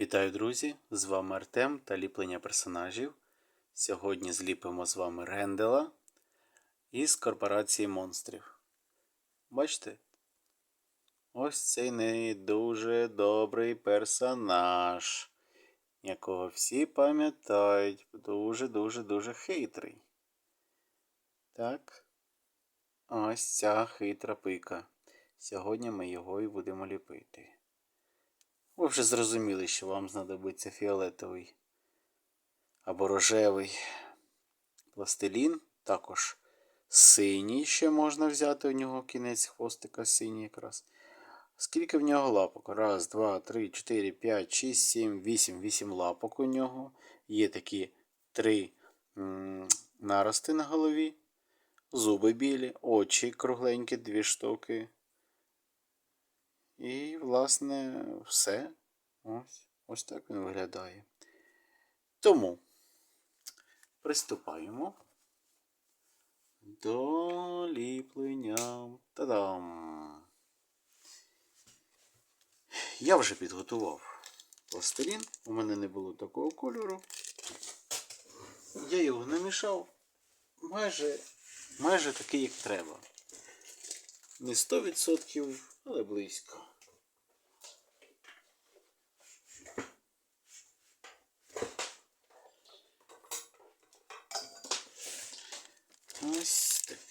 Вітаю, друзі! З вами Артем та ліплення персонажів. Сьогодні зліпимо з вами Рендела із корпорації монстрів. Бачите? Ось цей не дуже добрий персонаж, якого всі пам'ятають. Дуже-дуже-дуже хитрий. Так. Ось ця хитра пика. Сьогодні ми його і будемо ліпити. Ви вже зрозуміли, що вам знадобиться фіолетовий або рожевий пластилін. Також синій ще можна взяти у нього кінець хвостика синій якраз. Скільки в нього лапок? Раз, два, три, чотири, п'ять, шість, сім, вісім. Вісім лапок у нього. Є такі три нарости на голові. Зуби білі, очі кругленькі, дві штуки. І, власне, все. Ось ось так він виглядає. Тому приступаємо до ліплення. Та-дам! Я вже підготував пластилін. У мене не було такого кольору. Я його намішав майже, майже такий, як треба. Не 100%, але близько.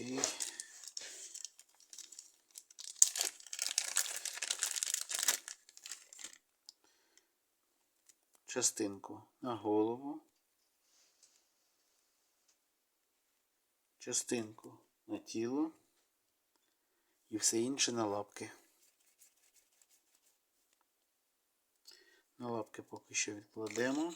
Ось. Частинку на голову. Частинку на тіло і все інше на лапки. На лапки поки що відкладемо.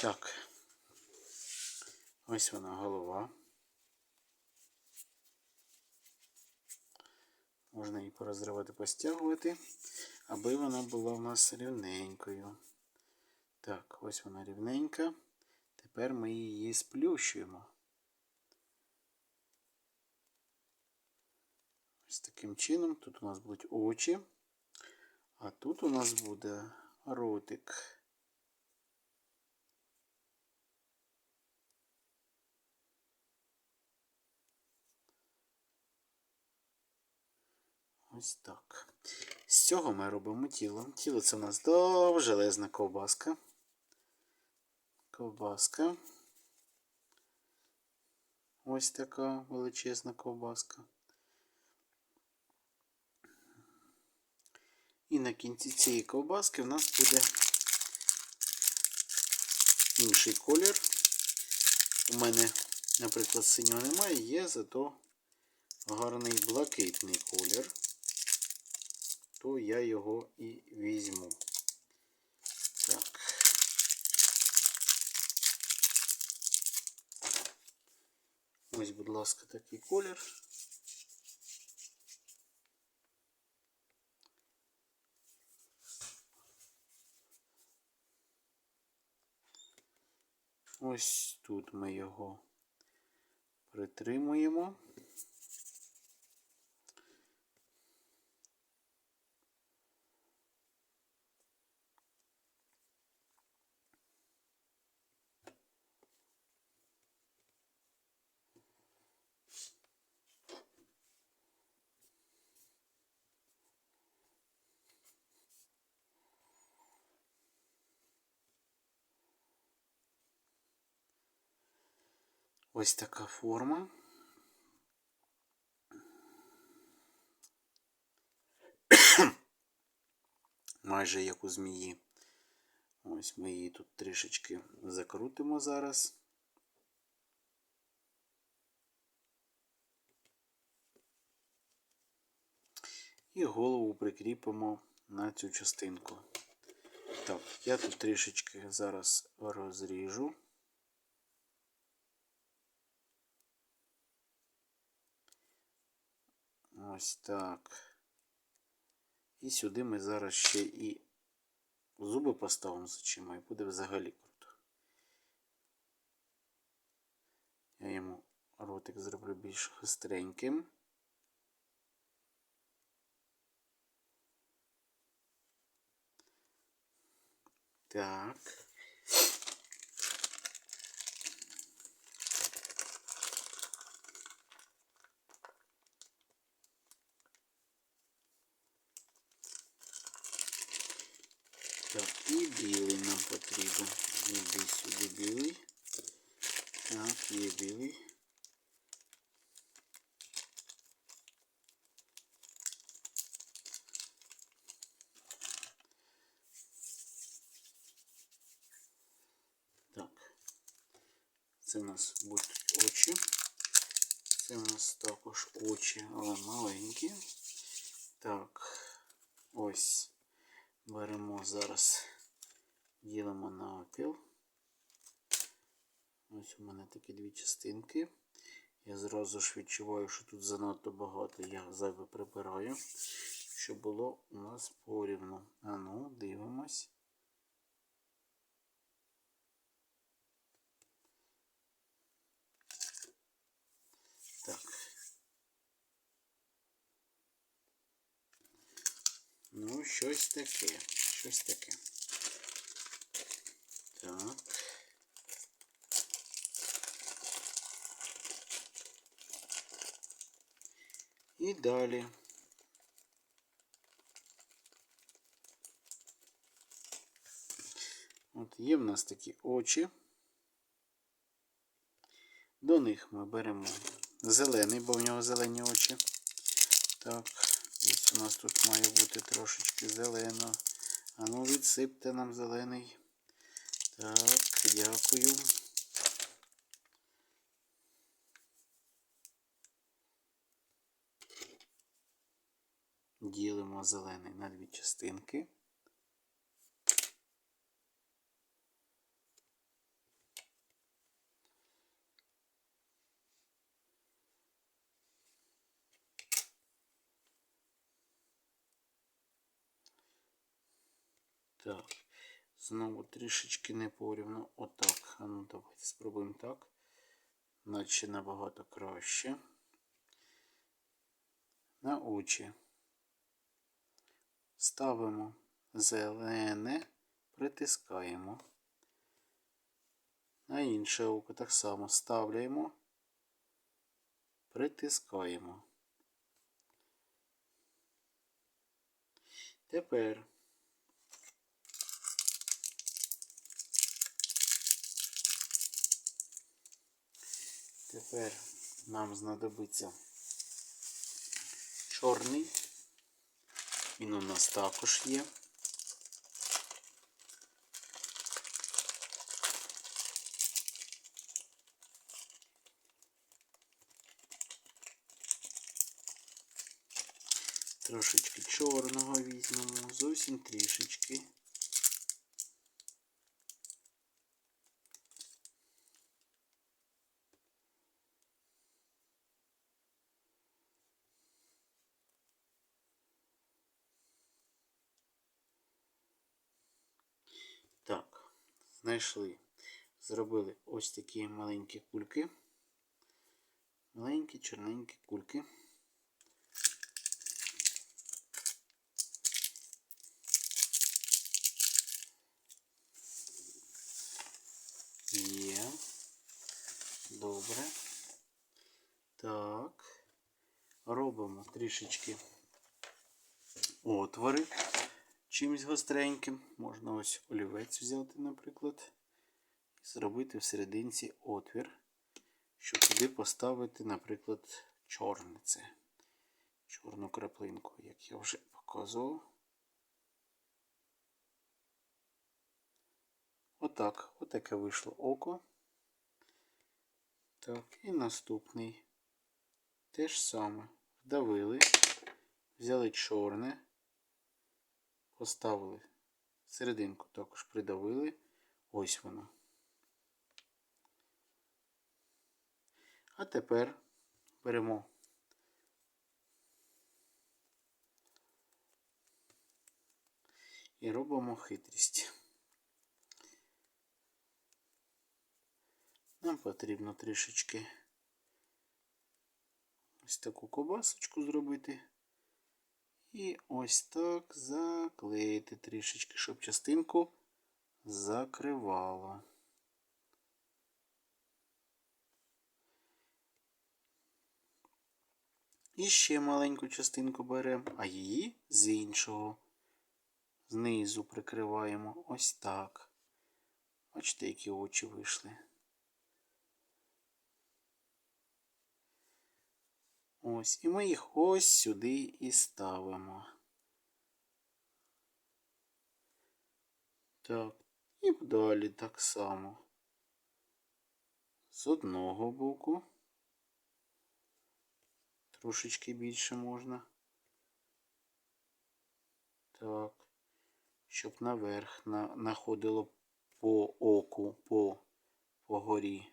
Так, ось вона голова. Можна її порозривати, постягувати, аби вона була в нас рівненькою. Так, ось вона рівненька. Тепер ми її сплющуємо. Ось таким чином. Тут у нас будуть очі, а тут у нас буде ротик. Ось так. З цього ми робимо тіло. Тіло це у нас довжелезна ковбаска. Ковбаска. Ось така величезна ковбаска. І на кінці цієї ковбаски в нас буде інший колір. У мене, наприклад, синього немає, є зато гарний блакитний колір то я його і візьму. Так. Ось, будь ласка, такий колір. Ось тут ми його притримуємо. Ось така форма. Майже як у змії. Ось ми її тут трішечки закрутимо зараз. І голову прикріпимо на цю частинку. Так, я тут трішечки зараз розріжу. Ось так. І сюди ми зараз ще і зуби поставимо за чима і буде взагалі круто. Я йому ротик зроблю більш гостреньким. Так. Є білий. Так. Це у нас будуть очі. Це у нас також очі, але маленькі. Так, ось. Беремо зараз, ділимо на опіл. Ось у мене такі дві частинки. Я зразу ж відчуваю, що тут занадто багато. Я зайве прибираю, щоб було у нас порівну. А ну, дивимось. Так. Ну, щось таке. Щось таке. Так. І далі. От є в нас такі очі. До них ми беремо зелений, бо в нього зелені очі. Так, ось у нас тут має бути трошечки зелено. А ну відсипте нам зелений. Так, дякую. Ділимо зелений на дві частинки. Так, знову трішечки не порівну. Отак. А ну давайте спробуємо так. Наче набагато краще. На очі. Ставимо зелене, притискаємо. На інше око так само ставляємо, притискаємо. Тепер Тепер нам знадобиться чорний. Він у нас також є. Трошечки чорного візьмемо, зовсім трішечки. Так, знайшли. Зробили ось такі маленькі кульки. Маленькі чорненькі кульки. Є. Добре. Так. Робимо трішечки отвори чимось гостреньким. Можна ось олівець взяти, наприклад, і зробити всерединці отвір, щоб туди поставити, наприклад, чорне це. Чорну краплинку, як я вже показував. Отак, отаке вийшло око. Так, і наступний. Те ж саме. Вдавили, взяли чорне, поставили серединку, також придавили. Ось воно. А тепер беремо і робимо хитрість. Нам потрібно трішечки ось таку ковбасочку зробити. І ось так заклеїти трішечки, щоб частинку закривало. І ще маленьку частинку беремо, а її з іншого. Знизу прикриваємо ось так. Бачите, які очі вийшли. Ось, і ми їх ось сюди і ставимо. Так, і далі так само. З одного боку. Трошечки більше можна. Так. Щоб наверх на, находило по оку, по, по горі.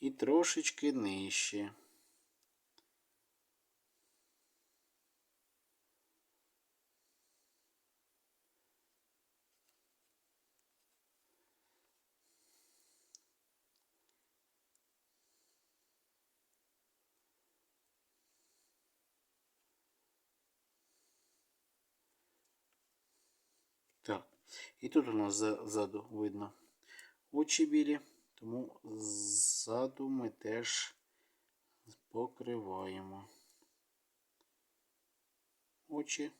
І трошечки нижче. Так, і тут у нас ззаду видно очі білі, тому ззаду ми теж покриваємо очі,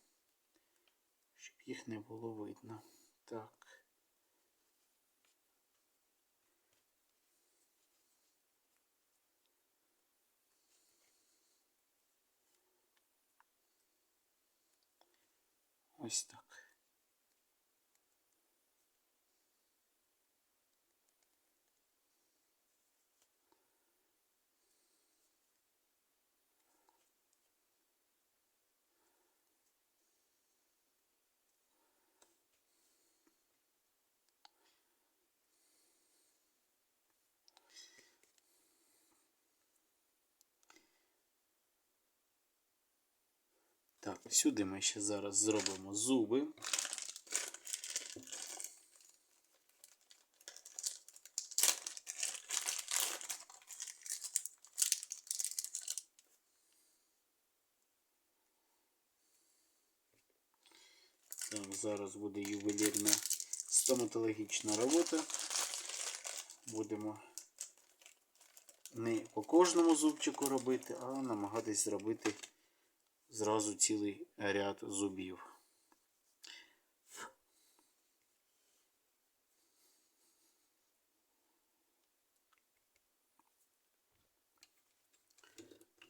щоб їх не було видно. Так. Ось так. Так, сюди ми ще зараз зробимо зуби. Так, зараз буде ювелірна стоматологічна робота. Будемо не по кожному зубчику робити, а намагатись зробити зразу цілий ряд зубів.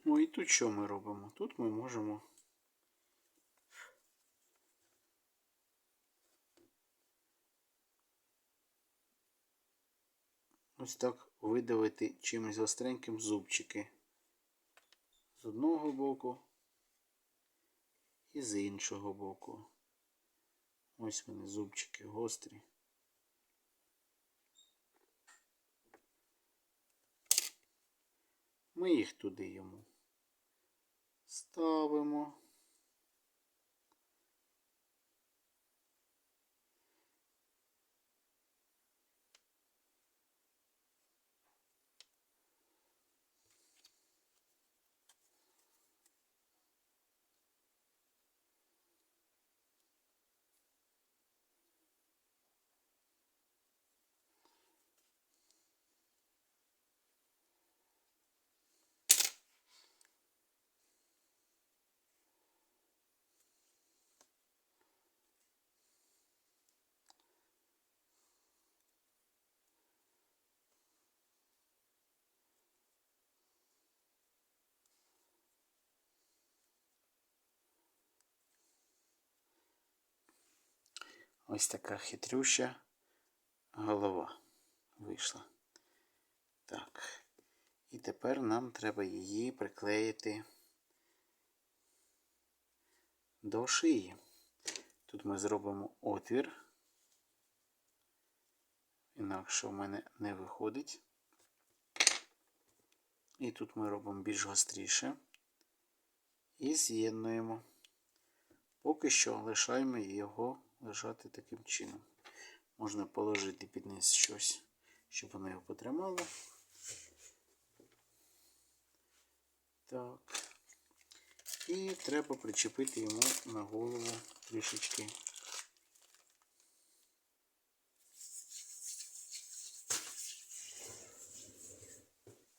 Ну і тут що ми робимо? Тут ми можемо ось так видавити чимось гостреньким зубчики з одного боку і з іншого боку. Ось вони зубчики гострі. Ми їх туди йому ставимо. Ось така хитрюща голова вийшла. Так. І тепер нам треба її приклеїти до шиї. Тут ми зробимо отвір. Інакше в мене не виходить. І тут ми робимо більш гостріше. І з'єднуємо. Поки що лишаємо його лежати таким чином. Можна положити під низ щось, щоб воно його потримало. Так. І треба причепити йому на голову трішечки.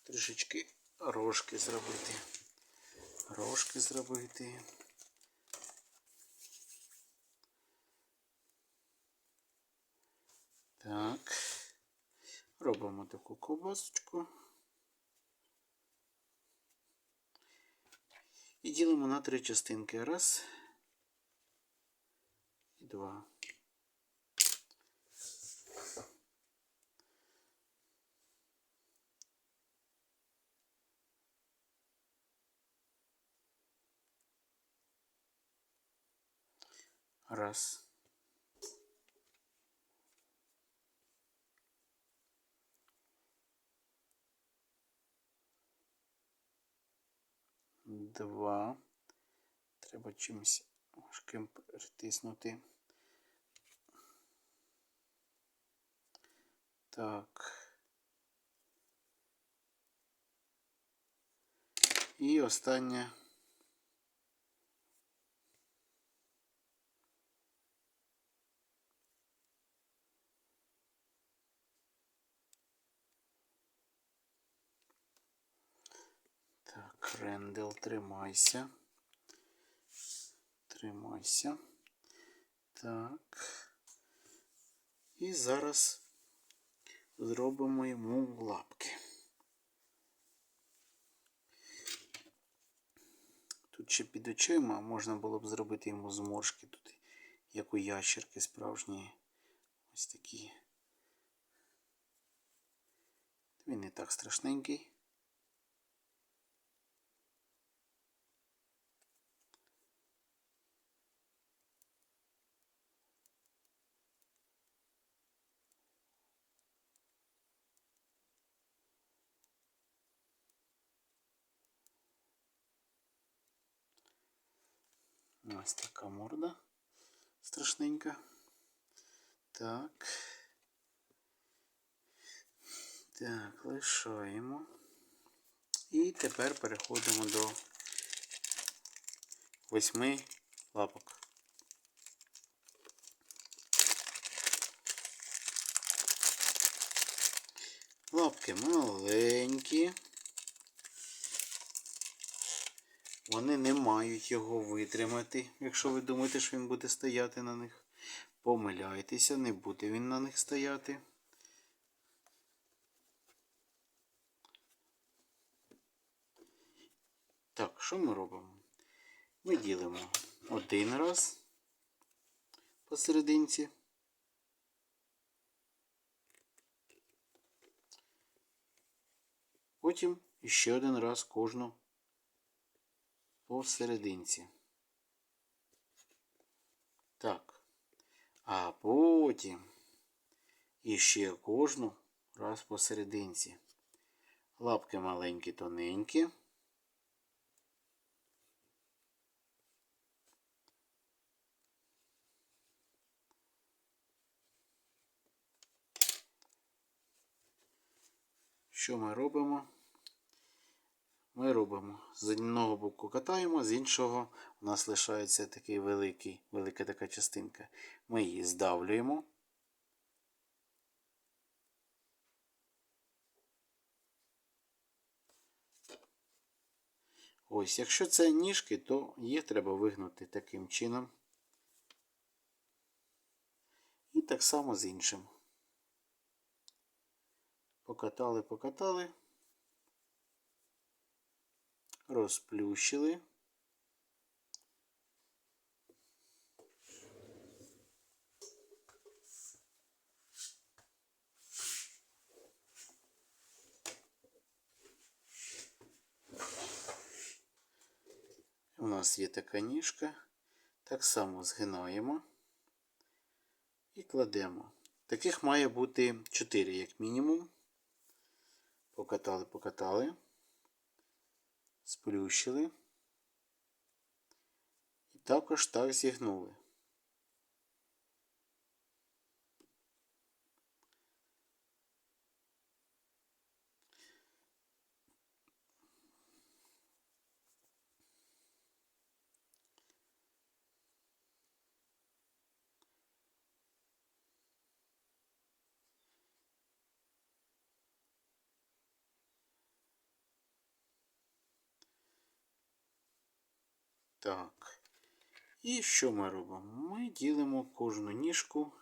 Трішечки рожки зробити. Рожки зробити. Так. Робимо таку ковбасочку. І ділимо на три частинки. Раз. І два. Раз. Два. Треба чимось важким притиснути. Так. І останнє. Так, Рендел, тримайся. Тримайся. Так. І зараз зробимо йому лапки. Тут ще під очима можна було б зробити йому зморшки тут, як у ящерки справжні. Ось такі. Він не так страшненький. Ось така морда страшненька. Так. Так, лишаємо. І тепер переходимо до восьми лапок. Лапки маленькі. Вони не мають його витримати, якщо ви думаєте, що він буде стояти на них. Помиляйтеся, не буде він на них стояти. Так, що ми робимо? Ми ділимо один раз посерединці. Потім ще один раз кожну посерединці. Так. А потім іще кожну раз посерединці. Лапки маленькі, тоненькі. Що ми робимо? Ми робимо з одного боку катаємо, з іншого у нас лишається такий великий, велика така частинка. Ми її здавлюємо. Ось, якщо це ніжки, то їх треба вигнути таким чином. І так само з іншим. Покатали, покатали, розплющили. У нас є така ніжка. Так само згинаємо і кладемо. Таких має бути 4, як мінімум. Покатали, покатали, сплющили. І також так зігнули. Так. І що ми робимо? Ми ділимо кожну ніжку,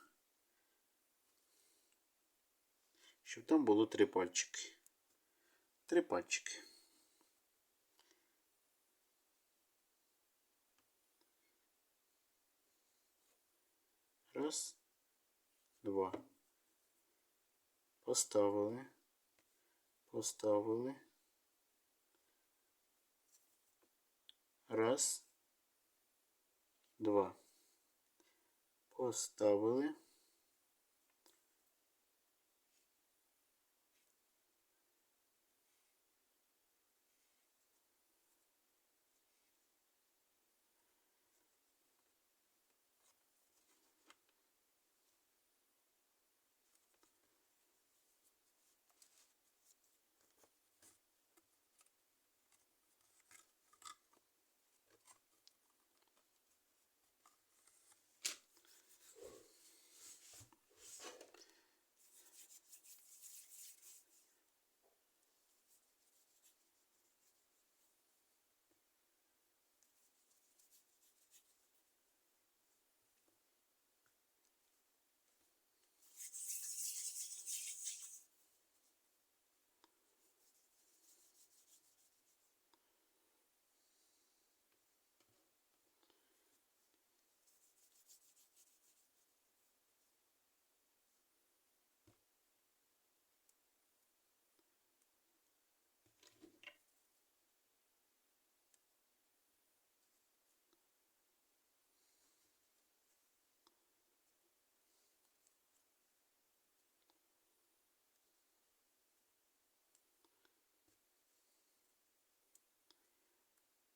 щоб там було три пальчики. Три пальчики. Раз, два. Поставили. Поставили. Раз. Два. Поставили.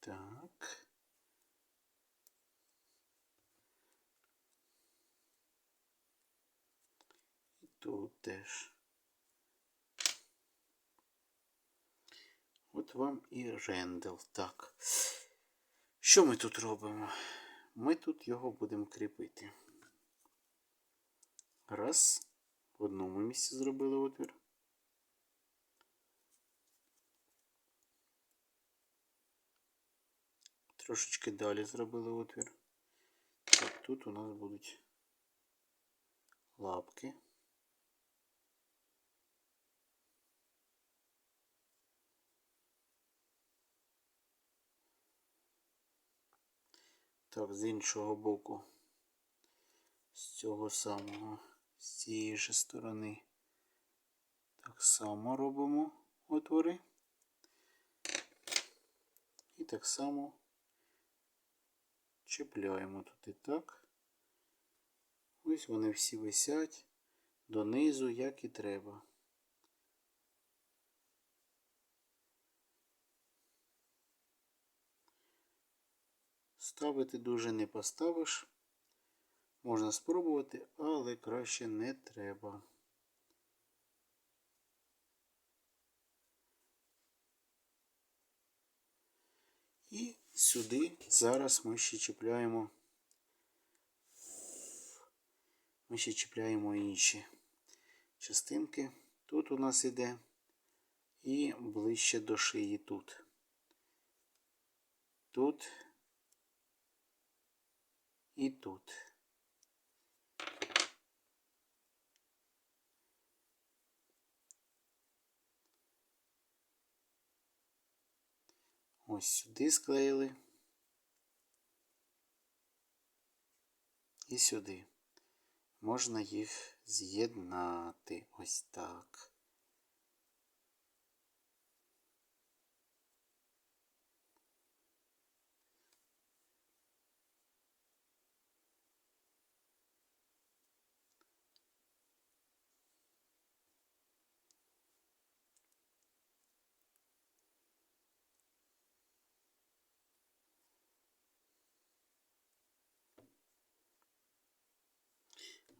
Так. І тут теж. От вам і рендел. Так. Що ми тут робимо? Ми тут його будемо кріпити. Раз. В одному місці зробили отвір. Трошечки далі зробили отвір. Так, тут у нас будуть лапки. Так, з іншого боку, з цього самого, з цієї ж сторони, так само робимо отвори. І так само чіпляємо тут і так. Ось вони всі висять донизу, як і треба. Ставити дуже не поставиш. Можна спробувати, але краще не треба. І сюди зараз ми ще чіпляємо. Ми ще чіпляємо інші частинки. Тут у нас іде і ближче до шиї тут. Тут і тут. Ось сюди склеїли. І сюди. Можна їх з'єднати ось так.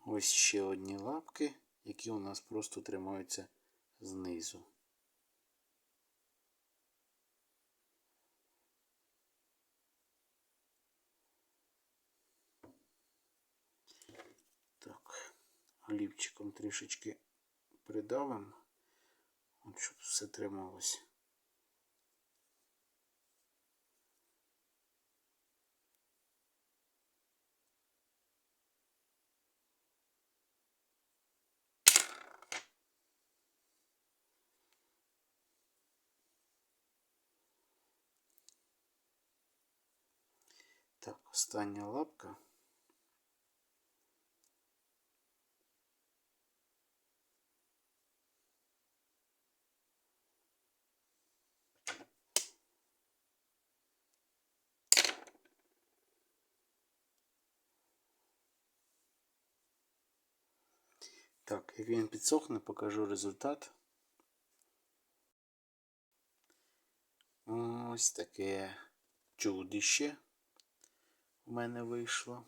Ось ще одні лапки, які у нас просто тримаються знизу. Так, олівчиком трішечки придавимо, от щоб все трималось. Остання лапка. Так, як він підсохне, покажу результат. Ось таке чудище у мене вийшло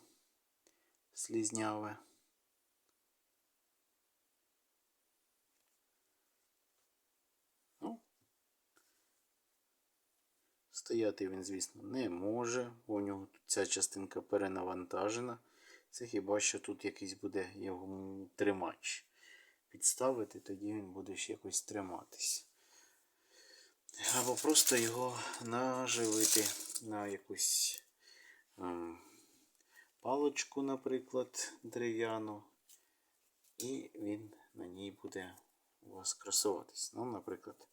слізняве. Ну, стояти він, звісно, не може, у нього ця частинка перенавантажена. Це хіба що тут якийсь буде його тримач. Підставити, тоді він буде ще якось триматись. Або просто його наживити на якусь палочку, наприклад, дерев'яну. І він на ній буде у вас красуватись. Ну, наприклад,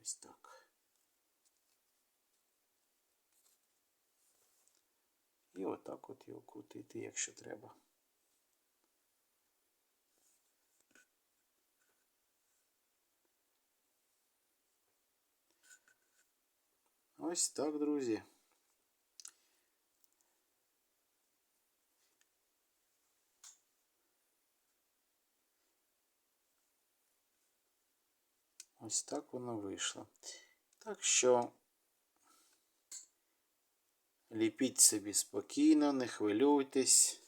ось так. І отак от його крутити, якщо треба. Ось так, друзі. Ось так воно вийшло. Так що ліпіть собі спокійно, не хвилюйтесь.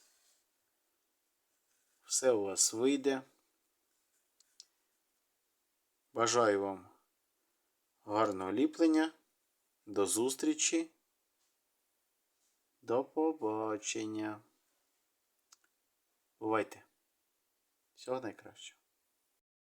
Все у вас вийде. Бажаю вам гарного ліплення. До зустрічі. До побачення. Бувайте. Всього найкращого.